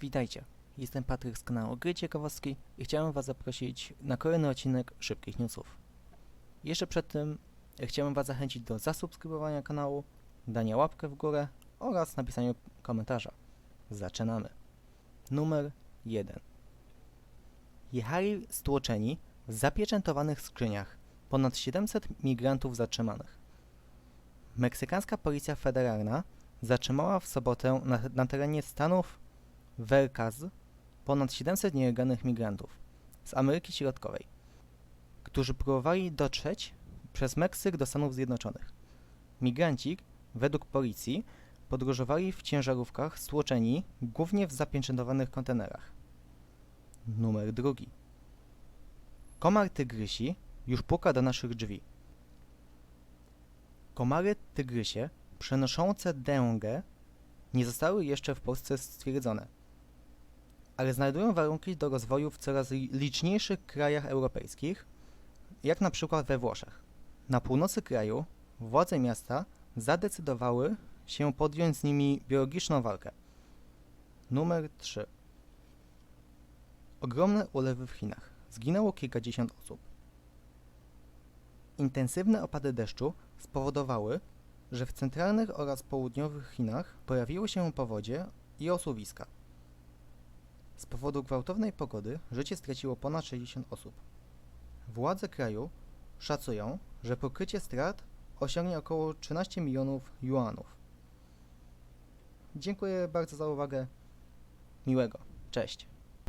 Witajcie, jestem Patryk z kanału Gry Ciekawostki i chciałem Was zaprosić na kolejny odcinek Szybkich Newsów. Jeszcze przed tym e, chciałem Was zachęcić do zasubskrybowania kanału, dania łapkę w górę oraz napisania komentarza. Zaczynamy. Numer 1. Jechali stłoczeni w zapieczętowanych skrzyniach ponad 700 migrantów zatrzymanych. Meksykańska policja federalna zatrzymała w sobotę na, na terenie Stanów Verkaz ponad 700 nielegalnych migrantów z Ameryki Środkowej, którzy próbowali dotrzeć przez Meksyk do Stanów Zjednoczonych. Migranci, według policji, podróżowali w ciężarówkach stłoczeni głównie w zapieczętowanych kontenerach. Numer drugi. Komar tygrysi już puka do naszych drzwi. Komary tygrysie przenoszące dęgę nie zostały jeszcze w Polsce stwierdzone, ale znajdują warunki do rozwoju w coraz li- liczniejszych krajach europejskich, jak na przykład we Włoszech. Na północy kraju władze miasta zadecydowały się podjąć z nimi biologiczną walkę. Numer 3. Ogromne ulewy w Chinach. Zginęło kilkadziesiąt osób. Intensywne opady deszczu spowodowały, że w centralnych oraz południowych Chinach pojawiły się powodzie i osuwiska. Z powodu gwałtownej pogody życie straciło ponad 60 osób. Władze kraju szacują, że pokrycie strat osiągnie około 13 milionów juanów. Dziękuję bardzo za uwagę. Miłego. Cześć.